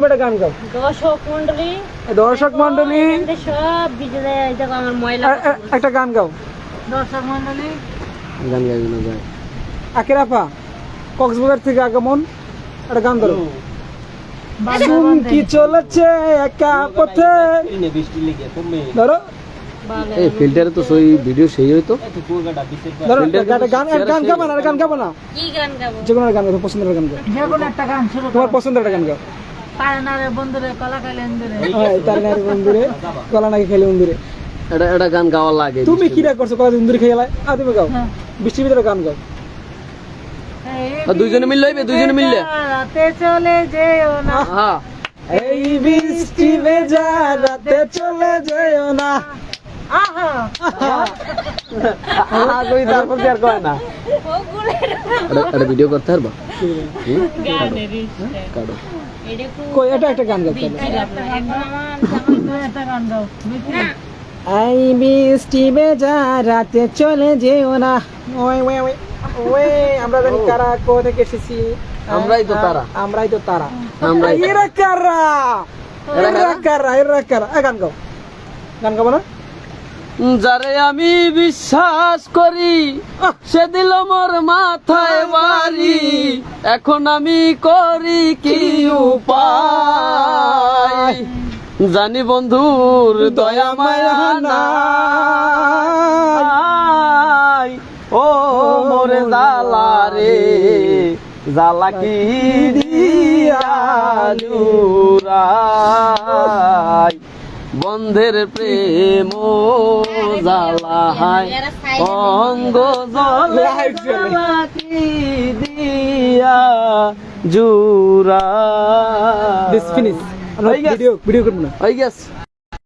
একটা গান গাও। দর্শক মন্ডলী দর্শক মন্ডলী সব ভিজে আমার ময়লা একটা গান গাও। দর্শক মন্ডলী গান গাইবি না যায় আকিরাফা কক্সবাজার থেকে আগমন। একটা গান ধরো কি চলেছে একা পথে। ধরো। এই ফিল্টারে তো সই ভিডিও সেই হইতো ধরো গান গান গাবো না গান গাবো না। কি গান গাবো? যে কোনো গান গাও পছন্দের গান গাও যে কোনো একটা গান শুরু তোমার পছন্দের একটা গান গাও। পারে বন্ধুরে কলা খাইলে এন্দুরে হ্যাঁ তার নারী মন্দিরে কলা নাকি খেলে মন্দিরে এটা এটা গান গাওয়া লাগে তুমি কি করছ কলা আ তুমি গাও বৃষ্টির ভিতরে গান গাও দুইজনে মিললে হইবে দুইজনে মিললে রাতে চলে যেও না হ্যাঁ এই বৃষ্টি ভেজা রাতে চলে যেও না আহা হ্যাঁ কই তারপর কি আর কয় না ভিডিও করতে পারবা? কাটো। কই এটা একটা গান না এই বৃষ্টি ভেজা রাতে চলে যেও না। ওই ওই ওই ওই আমরা জানি কারা কোথা থেকে এসেছি? আমরাই তো তারা। আমরাই তো তারা। আমরাই এরা কারা? এরা কারা? এরা কারা? গান গাও। গান গাবো না? যারে আমি বিশ্বাস করি, সে দিল মোর মাথায় বাড়ি। এখন আমি করি কি উপায়? জানি বন্ধুর দয়া মায়া নাই। ও মোরে জালা রে জালা কি দিয়ালুরাই বন্ধের প্রেম জালা হাই অঙ্গ জলে Live চলে। জালা। কি দিয়া জুরা। ভিডিও ভিডিও করব না। হয়ে গেছে।